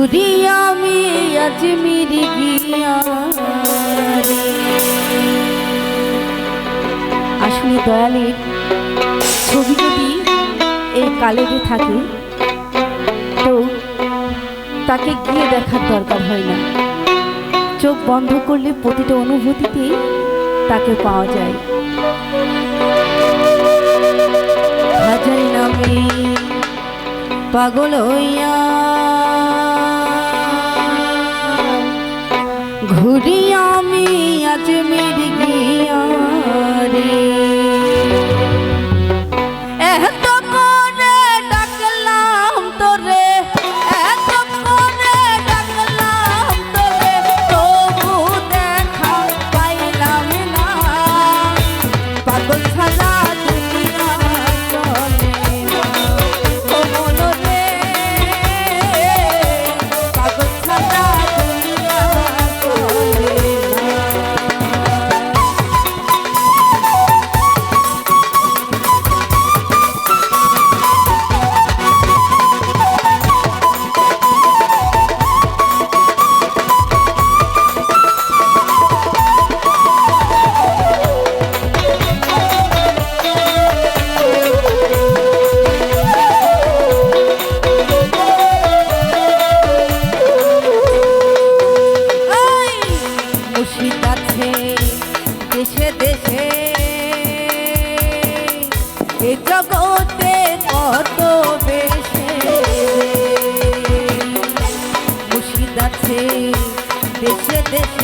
ঘুরি আসলে দয়ালের ছবি যদি এই কালেরে থাকে, তো তাকে গিয়ে দেখার দরকার হয় না। চোখ বন্ধ করলে প্রতিটা অনুভূতিতে তাকে পাওয়া যায়। হাজার নামে পাগল হইয়া ঘুরি জগতে কত বেশে। মুর্শিদ আছে দেশে দেশে